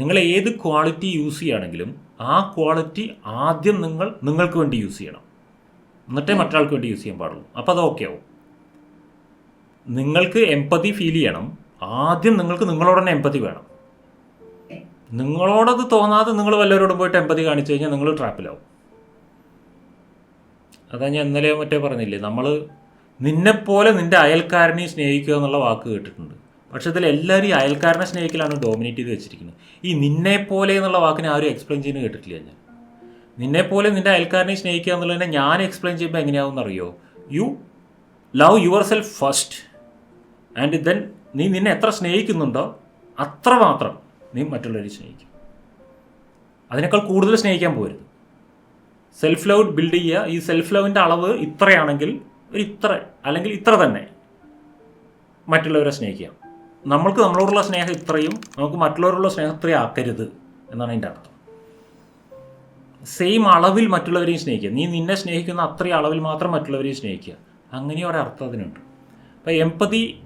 നിങ്ങൾ ഏത് quality use ചെയ്യുകയാണെങ്കിലും ആ ക്വാളിറ്റി ആദ്യം നിങ്ങൾ നിങ്ങൾക്ക് വേണ്ടി യൂസ് ചെയ്യണം. എന്നിട്ടേ മറ്റൊരാൾക്ക് വേണ്ടി യൂസ് ചെയ്യാൻ പാടുള്ളൂ. അപ്പോൾ അത് ഓക്കെ ആവും. നിങ്ങൾക്ക് എമ്പതി ഫീൽ ചെയ്യണം. ആദ്യം നിങ്ങൾക്ക് നിങ്ങളോട് തന്നെ എമ്പതി വേണം. നിങ്ങളോടത് തോന്നാതെ നിങ്ങൾ വല്ലവരോടും പോയിട്ട് എമ്പതി കാണിച്ചു കഴിഞ്ഞാൽ നിങ്ങൾ ട്രാപ്പിലാവും അതാ ഞാൻ ഇന്നലെയോ മറ്റേ പറഞ്ഞില്ലേ നമ്മൾ നിന്നെപ്പോലെ നിന്റെ അയൽക്കാരനെ സ്നേഹിക്കുക എന്നുള്ള വാക്ക് കേട്ടിട്ടുണ്ട്. പക്ഷെ ഇതിൽ എല്ലാവരും ഈ അയൽക്കാരനെ സ്നേഹിക്കലാണ് ഡോമിനേറ്റ് ചെയ്ത് വെച്ചിരിക്കുന്നത്. ഈ നിന്നെ പോലെ എന്നുള്ള വാക്കിനെ ആരും എക്സ്പ്ലെയിൻ ചെയ്യുന്നത് കേട്ടിട്ടില്ല ഞാൻ. നിന്നെ പോലെ നിന്റെ അയൽക്കാരനെ സ്നേഹിക്കുക എന്നുള്ളതിനെ ഞാൻ എക്സ്പ്ലെയിൻ ചെയ്യുമ്പോൾ എങ്ങനെയാവും അറിയോ? You love yourself first and then നീ നിന്നെ എത്ര സ്നേഹിക്കുന്നുണ്ടോ അത്ര മാത്രം നീ മറ്റുള്ളവരെ സ്നേഹിക്കും. അതിനേക്കാൾ കൂടുതൽ സ്നേഹിക്കാൻ പോരുത്. സെൽഫ് ലവ് ബിൽഡ് ചെയ്യുക. ഈ സെൽഫ് ലവിന്റെ അളവ് ഇത്രയാണെങ്കിൽ ഒരു ഇത്ര അല്ലെങ്കിൽ ഇത്ര തന്നെ മറ്റുള്ളവരെ സ്നേഹിക്കുക. നമ്മൾക്ക് നമ്മളോടുള്ള സ്നേഹം ഇത്രയും നമുക്ക് മറ്റുള്ളവരോടുള്ള സ്നേഹം ഇത്രയും ആക്കരുത് എന്നാണ് അതിന്റെ അർത്ഥം. സെയിം അളവിൽ മറ്റുള്ളവരെയും സ്നേഹിക്കുക. നീ നിന്നെ സ്നേഹിക്കുന്ന അത്രയും അളവിൽ മാത്രം മറ്റുള്ളവരെയും സ്നേഹിക്കുക. അങ്ങനെ അർത്ഥം അതിനുണ്ട്. അപ്പോൾ എമ്പതി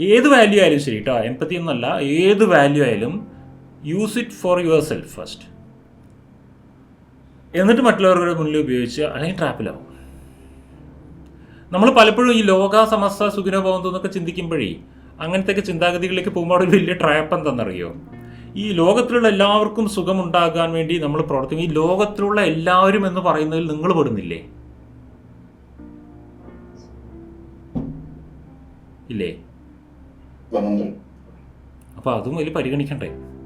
ഏത് വാല്യൂ ആയാലും ശരി കേട്ടോ എമ്പതി എന്നല്ല ഏത് വാല്യൂ ആയാലും use it for yourself first എന്നിട്ട് മറ്റുള്ളവരുടെ മുന്നിൽ ഉപയോഗിച്ച് അല്ലെങ്കിൽ ട്രാപ്പിലാവും നമ്മൾ പലപ്പോഴും ഈ ലോക സമസ്ത സുഖിനോ ഭവന്തു എന്നൊക്കെ ചിന്തിക്കുമ്പോഴേ അങ്ങനത്തെയൊക്കെ ചിന്താഗതികളിലേക്ക് പോകുമ്പോൾ അവിടെ ഒരു വലിയ ട്രാപ്പ് എന്താണെന്നറിയോ? ഈ ലോകത്തിലുള്ള എല്ലാവർക്കും സുഖമുണ്ടാകാൻ വേണ്ടി നമ്മൾ പ്രവർത്തിക്കും. ഈ ലോകത്തിലുള്ള എല്ലാവരും എന്ന് പറയുന്നതിൽ നിങ്ങൾ പെടുന്നില്ലേ? ഇല്ലേ? അപ്പൊ അപ്പോൾ അതും അതിൽ പരിഗണിക്കണ്ടേ?